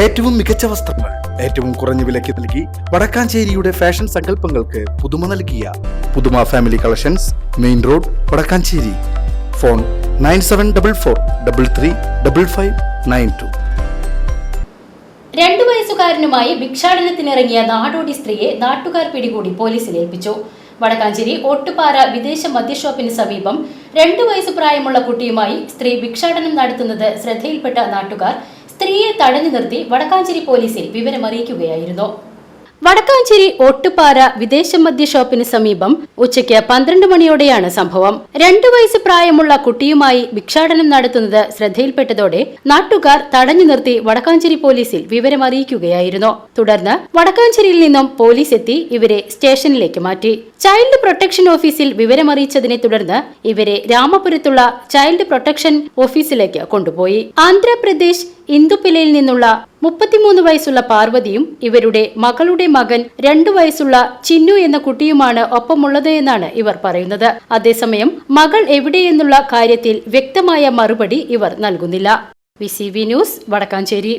ഏറ്റവും മികച്ച വസ്ത്രങ്ങൾ ഏറ്റവും കുറഞ്ഞ വിലയ്ക്ക് നൽകി വടക്കാഞ്ചേരിയുടെ ഫാഷൻ സങ്കല്പങ്ങൾക്ക് പുതുമ നൽകിയ പുതുമ family collections main road Vadakkanchery. Phone nine seven double four double three double five nine two. രണ്ടു വയസ്സുകാരനുമായി ഭിക്ഷാടനത്തിനിറങ്ങിയ നാടോടി സ്ത്രീയെ നാട്ടുകാർ പിടികൂടി പോലീസിൽ ഏൽപ്പിച്ചു. വടക്കാഞ്ചേരി ഒട്ടുപാറ വിദേശ മദ്യഷോപ്പിന് സമീപം രണ്ടു വയസ്സ് പ്രായമുള്ള കുട്ടിയുമായി സ്ത്രീ ഭിക്ഷാടനം നടത്തുന്നത് ശ്രദ്ധയിൽപ്പെട്ട നാട്ടുകാർ സ്ത്രീയെ തടഞ്ഞു നിർത്തി വടക്കാഞ്ചേരി പോലീസിൽ വിവരമറിയിക്കുകയായിരുന്നു. വടക്കാഞ്ചേരി ഒട്ടുപാറ വിദേശ മദ്യ ഷോപ്പിന് സമീപം ഉച്ചയ്ക്ക് പന്ത്രണ്ട് മണിയോടെയാണ് സംഭവം. രണ്ടു വയസ്സ് പ്രായമുള്ള കുട്ടിയുമായി ഭിക്ഷാടനം നടത്തുന്നത് ശ്രദ്ധയിൽപ്പെട്ടതോടെ നാട്ടുകാർ തടഞ്ഞു നിർത്തി വടക്കാഞ്ചേരി പോലീസിൽ വിവരമറിയിക്കുകയായിരുന്നു. തുടർന്ന് വടക്കാഞ്ചേരിയിൽ നിന്നും പോലീസ് എത്തി ഇവരെ സ്റ്റേഷനിലേക്ക് മാറ്റി. ചൈൽഡ് പ്രൊട്ടക്ഷൻ ഓഫീസിൽ വിവരമറിയിച്ചതിനെ തുടർന്ന് ഇവരെ രാമപുരത്തുള്ള ചൈൽഡ് പ്രൊട്ടക്ഷൻ ഓഫീസിലേക്ക് കൊണ്ടുപോയി. ആന്ധ്രാപ്രദേശ് ഇന്ദുപ്പിലയിൽ നിന്നുള്ള മുപ്പത്തിമൂന്ന് വയസ്സുള്ള പാർവതിയും ഇവരുടെ മകളുടെ മകൻ രണ്ടു വയസ്സുള്ള ചിന്നു എന്ന കുട്ടിയുമാണ് ഒപ്പമുള്ളത് എന്നാണ് ഇവർ പറയുന്നത്. അതേസമയം മകൾ എവിടെയെന്നുള്ള കാര്യത്തിൽ വ്യക്തമായ മറുപടി ഇവർ നൽകുന്നില്ല. V news Vadakkanchery.